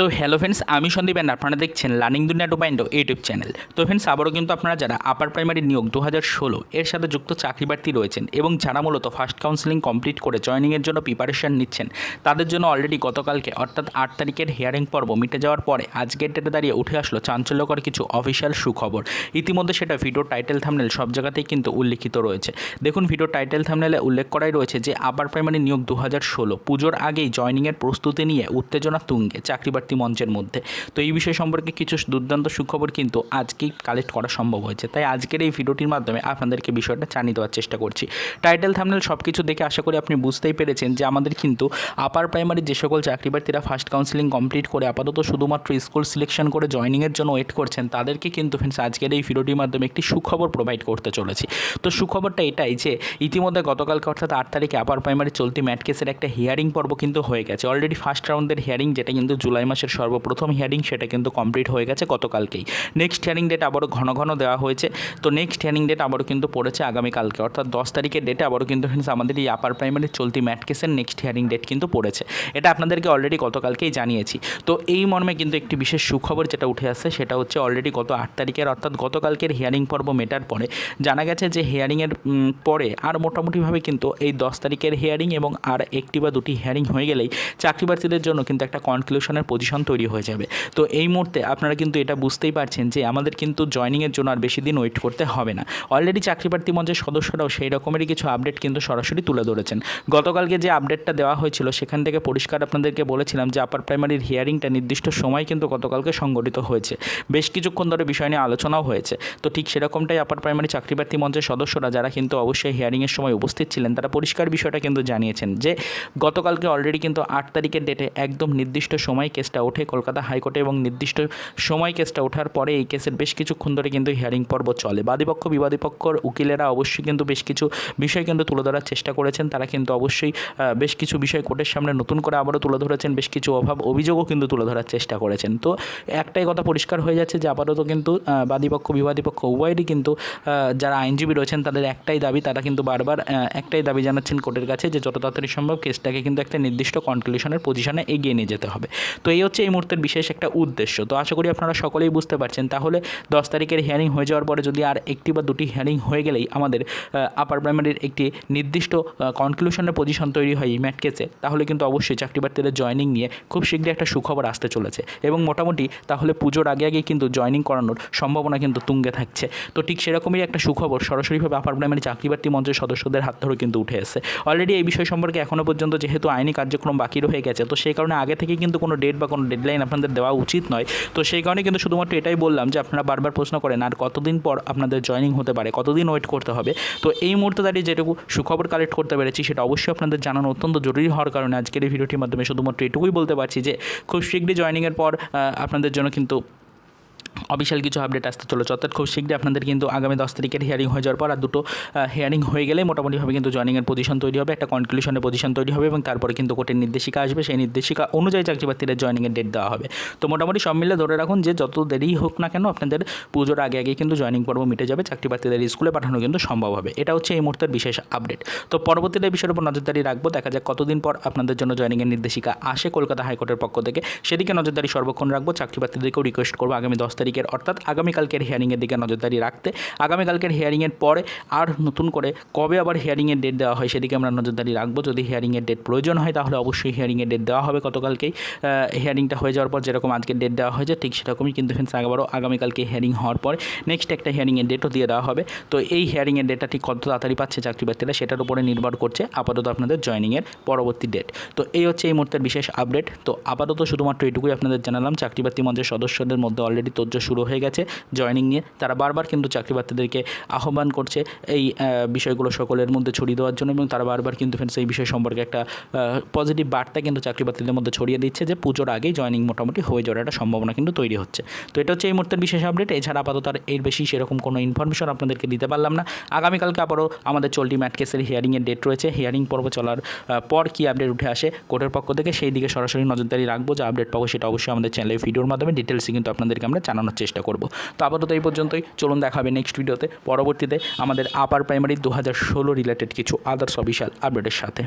তো hello friends আমি Sandeep and আপনারা দেখছেন learning Duniya two point YouTube channel তো ফ্রেন্ডস আবারও কিন্তু আপনারা যারা আপার প্রাইমারি নিয়োগ দু হাজার ষোলো এর সাথে যুক্ত চাকরি প্রার্থী রয়েছেন এবং যারা মূলত ফার্স্ট কাউন্সিলিং কমপ্লিট করে জয়নিংয়ের জন্য প্রিপারেশন নিচ্ছেন, তাদের জন্য অলরেডি গতকালকে অর্থাৎ আট তারিখের হিয়ারিং পর্ব মিটে যাওয়ার পরে আজকের ডেটে দাঁড়িয়ে উঠে আসলো চাঞ্চল্যকর কিছু অফিসিয়াল সুখবর। ইতিমধ্যে সেটা ভিডিও টাইটেল থামনেল সব জায়গাতেই কিন্তু উল্লিখিত রয়েছে। দেখুন ভিডিও টাইটেল থামনেলে উল্লেখ করাই রয়েছে যে আপার প্রাইমারি নিয়োগ দু হাজার ষোলো, পুজোর আগেই জয়নিংয়ের প্রস্তুতি নিয়ে উত্তেজনা তুঙ্গে। চাকরি প্রার্থী মঞ্চের মধ্যে। তো এই বিষয় সম্পর্কে কিছু দুর্দান্ত সুখবর কিন্তু আজকেই কালেক্ট করা সম্ভব হয়েছে। তাই আজকের এই ভিডিওটির মাধ্যমে আপনাদেরকে বিষয়টা জানিয়ে দেওয়ার চেষ্টা করছি। টাইটেল থামনেল সব কিছু দেখে আশা করি আপনি বুঝতেই পেরেছেন যে আমাদের কিন্তু আপার প্রাইমারি যে সকল চাকরি প্রার্থীরা ফার্স্ট কাউন্সিলিং কমপ্লিট করে আপাতত শুধুমাত্র স্কুল সিলেকশন করে জয়নিংয়ের জন্য ওয়েট করছেন, তাদেরকে কিন্তু ফ্রেন্ডস আজকের এই ভিডিওটির মাধ্যমে একটি সুখবর প্রোভাইড করতে চলেছি। তো সুখবরটা এটাই যে ইতিমধ্যে গতকালকে অর্থাৎ আট তারিখে আপার প্রাইমারি চলতি ম্যাট কেসের একটা হিয়ারিং পর্ব কিন্তু হয়ে গেছে। অলরেডি ফার্স্ট রাউন্ডের হিয়ারিং যেটা কিন্তু জুলাই মাসের সর্বপ্রথম হিয়ারিং সেটা কিন্তু কমপ্লিট হয়ে গেছে গতকালকেই। নেক্সট হিয়ারিং ডেট আবারও ঘন ঘন দেওয়া হয়েছে। তো নেক্সট হিয়ারিং ডেট আবারও কিন্তু পড়েছে আগামীকালকে। অর্থাৎ দশ তারিখের ডেটে আবারও কিন্তু আমাদের এই আপার প্রাইমারি চলতি ম্যাট কেসের নেক্সট হিয়ারিং ডেট কিন্তু পড়েছে। এটা আপনাদেরকে অলরেডি গতকালকেই জানিয়েছি। তো এই মর্মে কিন্তু একটি বিশেষ সুখবর যেটা উঠে আসছে, সেটা হচ্ছে অলরেডি গত আট তারিখের অর্থাৎ গতকালকের হিয়ারিং পর্ব মেটার পরে জানা গেছে যে হিয়ারিংয়ের পরে আর মোটামুটিভাবে কিন্তু এই দশ তারিখের হিয়ারিং এবং আর একটি বা দুটি হিয়ারিং হয়ে গেলেই চাকরি প্রার্থীদের জন্য কিন্তু একটা কনক্লুশনের পজিশন তৈরি হয়ে যাবে। তো এই মুহূর্তে আপনারা কিন্তু এটা বুঝতেই পারছেন যে আমাদের কিন্তু জয়নিংয়ের জন্য আর বেশি দিন ওয়েট করতে হবে না। অলরেডি চাকরি প্রার্থী মঞ্চের সদস্যরাও সেই রকমেরই কিছু আপডেট কিন্তু সরাসরি তুলে ধরেছেন। গতকালকে যে আপডেটটা দেওয়া হয়েছিল, সেখান থেকে পরিষ্কার আপনাদেরকে বলেছিলাম যে আপার প্রাইমারির হিয়ারিংটা নির্দিষ্ট সময় কিন্তু গতকালকে সংগঠিত হয়েছে। বেশ কিছুক্ষণ ধরে বিষয় নিয়ে আলোচনাও হয়েছে। তো ঠিক সেরকমটাই আপার প্রাইমারি চাকরি প্রার্থী মঞ্চের সদস্যরা যারা কিন্তু অবশ্যই হিয়ারিংয়ের সময় উপস্থিত ছিলেন, তারা পরিষ্কার বিষয়টা কিন্তু জানিয়েছেন যে গতকালকে অলরেডি কিন্তু আট তারিখের ডেটে একদম নির্দিষ্ট সময় কেসটা ওঠে কলকাতা হাইকোর্টে এবং নির্দিষ্ট সময় কেসটা ওঠার পরে এই কেসের বেশ কিছুক্ষণ ধরে কিন্তু হিয়ারিং পর্ব চলে। বাদীপক্ষ বিবাদীপক্ষর উকিলেরা অবশ্যই কিন্তু বেশ কিছু বিষয় কিন্তু তুলে ধরার চেষ্টা করেছেন। তারা কিন্তু অবশ্যই বেশ কিছু বিষয় কোর্টের সামনে নতুন করে আবারও তুলে ধরেছেন। বেশ কিছু অভাব, অভিযোগও কিন্তু তুলে ধরার চেষ্টা করেছেন। তো একটাই কথা পরিষ্কার হয়ে যাচ্ছে যে আপাতত কিন্তু বাদীপক্ষ, বিবাদীপক্ষ উভয়েরই কিন্তু যারা আইনজীবী রয়েছেন তাদের একটাই দাবি, তারা কিন্তু বারবার একটাই দাবি জানাচ্ছেন কোর্টের কাছে যে যত তাড়াতাড়ি সম্ভব কেসটাকে কিন্তু একটা নির্দিষ্ট কনক্লুশনের পজিশনে এগিয়ে নিয়ে যেতে হবে। তো এই হচ্ছে এই মুহূর্তের বিশেষ একটা উদ্দেশ্য। তো আশা করি আপনারা সকলেই বুঝতে পারছেন। তাহলে দশ তারিখের হিয়ারিং হয়ে যাওয়ার পরে যদি আর একটি বা দুটি হিয়ারিং হয়ে গেলেই আমাদের আপার প্রাইমারির একটি নির্দিষ্ট কনক্লুশনের পজিশন তৈরি হয় এই ম্যাট কেসে তাহলে কিন্তু অবশ্যই চাকরি প্রার্থীদের জয়নিং নিয়ে খুব শীঘ্রই একটা সুখবর আসতে চলেছে। এবং মোটামুটি তাহলে পুজোর আগে আগেই কিন্তু জয়নিং করানোর সম্ভাবনা কিন্তু তুঙ্গে থাকছে। তো ঠিক সেরকমই একটা সুখবর সরাসরিভাবে আপার প্রাইমারি চাকরি প্রার্থী মঞ্চের সদস্যদের হাত ধরে কিন্তু উঠে এসেছে। অলরেডি এই বিষয় সম্পর্কে এখনও পর্যন্ত যেহেতু আইনি কার্যক্রম বাকি রয়ে গেছে, তো সেই কারণে আগে থেকে কিন্তু কোনো ডেট বা কোনো ডেডলাইন আপনাদের দেওয়া উচিত নয়। তো সেই কারণে কিন্তু শুধুমাত্র এটাই বললাম যে আপনারা বারবার প্রশ্ন করেন, আর কতদিন পর আপনাদের জয়নিং হতে পারে, কতদিন ওয়েট করতে হবে? তো এই মুহূর্তে দাঁড়িয়ে যেটুকু সুখবর কালেক্ট করতে পেরেছি, সেটা অবশ্যই আপনাদের জানানো অত্যন্ত জরুরি হওয়ার কারণে আজকের এই ভিডিওটির মাধ্যমে শুধুমাত্র এটুকুই বলতে পারছি যে, খুব শীঘ্রই জয়নিংয়ের পর আপনাদের জন্য কিন্তু অফিসিয়াল কিছু আপডেট আসতে চলেছে। অর্থাৎ খুব শীঘ্রই আপনাদের কিন্তু আগামী দশ তারিখের হিয়ারিং হয়ে যাওয়ার পর আর দুটো হিয়ারিং হয়ে গেলে মোটামুটিভাবে কিন্তু জয়নিংয়ের পজিশন তৈরি হবে, একটা কনক্লুশনের পজিশন তৈরি হবে এবং তারপরে কিন্তু কোর্টের নির্দেশিকা আসবে। সেই নির্দেশিকা অনুযায়ী চাকরি প্রার্থীদের জয়নিংয়ের ডেট দেওয়া হবে। তো মোটামুটি সব মিলে ধরে রাখুন যে যত দেরি হোক না কেন আপনাদের পুজোর আগে আগে কিন্তু জয়নিং পর্ব মিটে যাবে চাকরি প্রার্থীদের স্কুলে পাঠানো কিন্তু সম্ভব হবে। এটা হচ্ছে এই মুহূর্তের বিশেষ আপডেট তো পরবর্তীতে বিষয়ের উপর নজরদারি রাখব। দেখা যাক কতদিন পর আপনাদের জন্য জয়নিংয়ের নির্দেশিকা আসে কলকাতা হাইকোর্টের পক্ষ থেকে। সেদিকে নজরদারি সর্বক্ষণ রাখব। চাকরি প্রার্থীদেরকেও রিকোয়েস্ট করব আগামী দশ তারিখের, অর্থাৎ আগামীকালকের হিয়ারিংয়ের দিকে নজরদারি রাখতে। আগামীকালকের হিয়ারিংয়ের পরে আর নতুন করে কবে আবার হিয়ারিংয়ের ডেট দেওয়া হয় সেদিকে আমরা নজরদারি রাখব। যদি হিয়ারিংয়ের ডেট প্রয়োজন হয় তাহলে অবশ্যই হিয়ারিংয়ের ডেট দেওয়া হবে গতকালকেই। হিয়ারিংটা হয়ে যাওয়ার পর যেরকম আজকে ডেট দেওয়া হয়েছে ঠিক সেরকমই কিন্তু ফ্রেন্ডস আবারও আগামীকালকে হিয়ারিং হওয়ার পর নেক্সট একটা হিয়ারিংয়ের ডেটও দিয়ে দেওয়া হবে। তো এই হিয়ারিংয়ের ডেটটা ঠিক কত তাড়াতাড়ি পাচ্ছে চাকরি প্রার্থীরা সেটার উপরে নির্ভর করছে আপাতত আপনাদের জয়নিংয়ের পরবর্তী ডেট তো এই হচ্ছে এই মুহূর্তের বিশেষ আপডেট তো আপাতত শুধুমাত্র এটুকুই আপনাদের জানালাম। চাকরি প্রার্থী মঞ্চের সদস্যদের মধ্যে অলরেডি তোজ্য শুরু হয়ে গেছে জয়নিং নিয়ে। তারা বারবার কিন্তু চাকরি প্রার্থীদেরকে আহ্বান করছে এই বিষয়গুলো সকলের মধ্যে ছড়িয়ে দেওয়ার জন্য এবং তারা বারবার কিন্তু ফ্রেন্ডস এই বিষয় সম্পর্কে একটা পজিটিভ বার্তা কিন্তু চাকরি প্রার্থীদের মধ্যে ছড়িয়ে দিচ্ছে যে পুজোর আগেই জয়নিং মোটামুটি হয়ে যাওয়ার একটা সম্ভাবনা কিন্তু তৈরি হচ্ছে। তো এটা হচ্ছে এই মুহূর্তের বিশেষ আপডেট এছাড়া আপাতত আর এর বেশি সেরকম কোনো ইনফরমেশন আপনাদেরকে দিতে পারলাম না। আগামীকালকে আবারও আমাদের চলটি ম্যাট কেসের হিয়ারিংয়ের ডেট রয়েছে। হিয়ারিং পর্ব চলার পর কী আপডেট উঠে আসে কোর্টের পক্ষ থেকে সেই দিকে সরাসরি নজরদারি রাখব। যে আপডেট পাবো সেটা অবশ্যই আমাদের চ্যানেলের ভিডিওর মাধ্যমে। ডিটেলসে কিন্তু আপনাদেরকে আমরা জানানোর চেষ্টা করব। তো আপাতত এই পর্যন্তই। চলুন দেখা হবে নেক্সট ভিডিওতে পরবর্তীতে আমাদের আপার প্রাইমারি দু হাজার ষোলো রিলেটেড কিছু আদার্স অফিসিয়াল আপডেটের সাথে।